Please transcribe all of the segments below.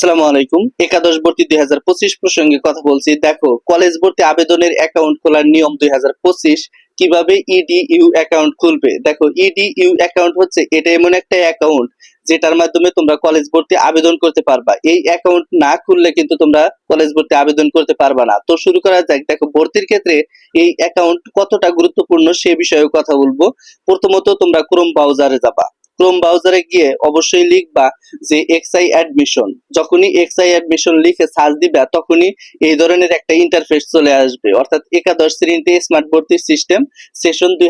আসসালামু আলাইকুম। একাদশ ভর্তি দুই হাজার পঁচিশ প্রসঙ্গে কথা বলছি। দেখো, কলেজ ভর্তি আবেদনের অ্যাকাউন্ট খোলার নিয়ম দুই হাজার পঁচিশ। কীভাবে ইডিইউ অ্যাকাউন্ট খুলবে? দেখো ইডিইউ অ্যাকাউন্ট হচ্ছে এটা এমন একটা অ্যাকাউন্ট যেটার মাধ্যমে তোমরা কলেজ ভর্তি আবেদন করতে পারবা। এই অ্যাকাউন্ট না খুললে কিন্তু তোমরা কলেজ ভর্তি আবেদন করতে পারবা না। তো শুরু করা যাক। দেখো, ভর্তির ক্ষেত্রে এই অ্যাকাউন্ট কতটা গুরুত্বপূর্ণ সে বিষয়ে কথা বলব। প্রথমত তোমরা ক্রোম ব্রাউজারে যাবা। ক্রোম ব্রাউজারে গিয়ে অবশ্যই লিখবা যে এক্সআই অ্যাডমিশন যখনই এক্সআই অ্যাডমিশন লিখে সার্চ দিবা, তখনই এই ধরনের একটা ইন্টারফেস চলে আসবে। অর্থাৎ একাদশ শ্রেণীতে স্মার্ট ভর্তির সিস্টেম সেশন দুই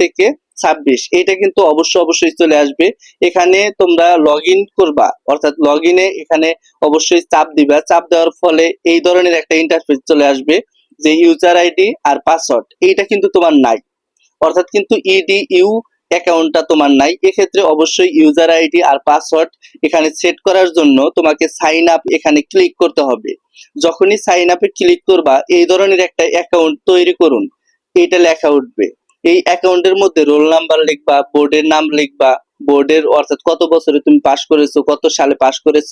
থেকে ছাব্বিশ। এটা কিন্তু অবশ্যই অবশ্যই চলে আসবে। এখানে তোমরা লগ করবা। অর্থাৎ লগ এখানে অবশ্যই চাপ দিবা। চাপ দেওয়ার ফলে এই ধরনের একটা ইন্টারফেস চলে আসবে যে ইউজার আইডি আর পাসওয়ার্ড এইটা কিন্তু তোমার নাই। অর্থাৎ কিন্তু ইডিইউ অ্যাকাউন্টটা তোমার নাই, এক্ষেত্রে অবশ্যই ইউজার আইডি আর পাসওয়ার্ড এখানে সেট করার জন্য তোমাকে সাইন আপ এখানে ক্লিক করতে হবে। যখনই সাইন আপে ক্লিক করবা, এই ধরনের একটা অ্যাকাউন্ট তৈরি করুন এটা লেখা উঠবে। এই অ্যাকাউন্টের মধ্যে রোল নাম্বার লিখবা বোর্ডের নাম লিখবা বোর্ডের অর্থাৎ কত বছরে তুমি পাশ করেছ, কত সালে পাশ করেছ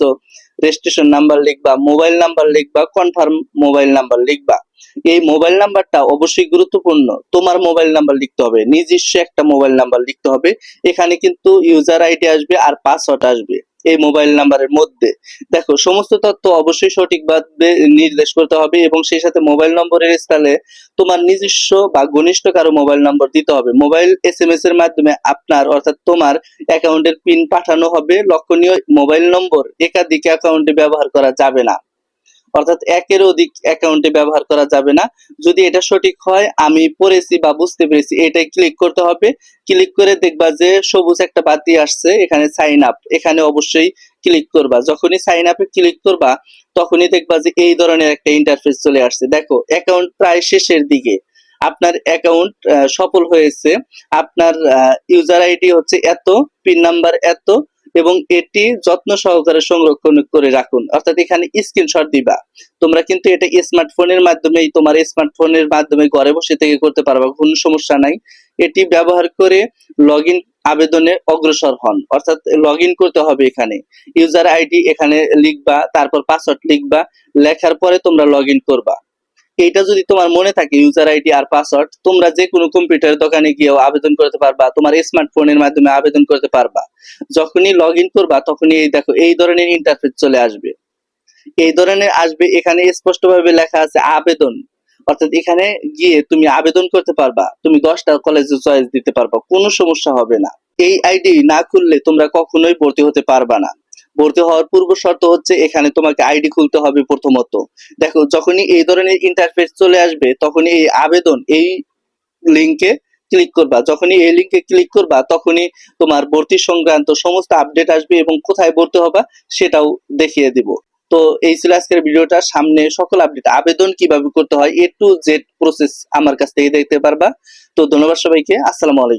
রেজিস্ট্রেশন নাম্বার লিখবা মোবাইল নাম্বার লিখবা কনফার্ম মোবাইল নাম্বার লিখবা। এই মোবাইল নাম্বারটা অবশ্যই গুরুত্বপূর্ণ। তোমার মোবাইল নাম্বার লিখতে হবে। নিজস্ব একটা মোবাইল নাম্বার লিখতে হবে। এখানে কিন্তু ইউজার আইডি আসবে আর পাসওয়ার্ড আসবে। এই মোবাইল নাম্বারের মধ্যে। দেখো, সমস্ত তথ্য অবশ্যই সঠিকভাবে নির্দেশ করতে হবে এবং সেই সাথে মোবাইল নম্বরের স্থানে তোমার নিজস্ব বা ঘনিষ্ঠ কারও মোবাইল নম্বর দিতে হবে। মোবাইল এস এম এস এর মাধ্যমে আপনার, অর্থাৎ তোমার অ্যাকাউন্টের পিন পাঠানো হবে। লক্ষণীয় মোবাইল নম্বর একাধিক অ্যাকাউন্টে ব্যবহার করা যাবে না। অর্থাৎ একের অধিক অ্যাকাউন্টে ব্যবহার করা যাবে না। যদি এটা সঠিক হয়, আমি পড়েছি বা বুঝতে পেরেছি, এটাই ক্লিক করতে হবে। ক্লিক করে দেখবা যে সবুজ একটা বাতি আসছে, এখানে সাইন আপ এখানে অবশ্যই ক্লিক করবা। যখনই সাইন আপে ক্লিক করবা, তখনই দেখবা যে এই ধরনের একটা ইন্টারফেস চলে আসছে। দেখো অ্যাকাউন্ট প্রায় শেষের দিকে। আপনার অ্যাকাউন্ট সফল হয়েছে। আপনার ইউজার আইডি হচ্ছে এত পিন নাম্বার এত এবং এটি যত্ন সহকারে সংরক্ষণ করে রাখুন। অর্থাৎ এখানে স্ক্রিনশট দিবা। তোমরা কিন্তু এটা স্মার্টফোনের মাধ্যমেই, তোমার স্মার্টফোনের মাধ্যমে ঘরে বসে থেকে করতে পারবা, কোনো সমস্যা নাই। এটি ব্যবহার করে লগ ইন আবেদনে অগ্রসর হন। অর্থাৎ লগ ইন করতে হবে এখানে। ইউজার আইডি এখানে লিখবা, তারপর পাসওয়ার্ড লিখবা, লেখার পরে তোমরা লগ ইন করবা। এইটা যদি তোমার মনে থাকে ইউজার আইডি আর পাসওয়ার্ড তোমরা যে কোনো কম্পিউটার দোকানে গিয়েও আবেদন করতে পারবা, তোমার স্মার্টফোনের মাধ্যমে আবেদন করতে পারবা। যখনই লগ ইন করবা, তখনই এই দেখো, এই ধরনের ইন্টারফেস চলে আসবে। এই ধরনের আসবে, এখানে স্পষ্টভাবে লেখা আছে আবেদন। অর্থাৎ এখানে গিয়ে তুমি আবেদন করতে পারবা, তুমি দশটা কলেজে চয়েস দিতে পারবা, কোনো সমস্যা হবে না। এই আইডি না খুললে তোমরা কখনোই ভর্তি হতে পারবা না। ভর্তি হওয়ার পূর্ব শর্ত হচ্ছে এখানে তোমাকে আইডি খুলতে হবে প্রথমত। দেখো, যখনই এই ধরনের ইন্টারফেস চলে আসবে, তখনই এই আবেদন, এই লিংকে ক্লিক করবা। যখনই এই লিংকে ক্লিক করবা, তখনই তোমার ভর্তি সংক্রান্ত সমস্ত আপডেট আসবে এবং কোথায় ভর্তি হবা সেটাও দেখিয়ে দিব। তো এই ছিল আজকের ভিডিওটা। সামনে সকল আপডেট আবেদন কীভাবে করতে হয় এ টু জেড প্রসেস আমার কাছ থেকে দেখতে পারবা। তো ধন্যবাদ সবাইকে। আসসালামু আলাইকুম।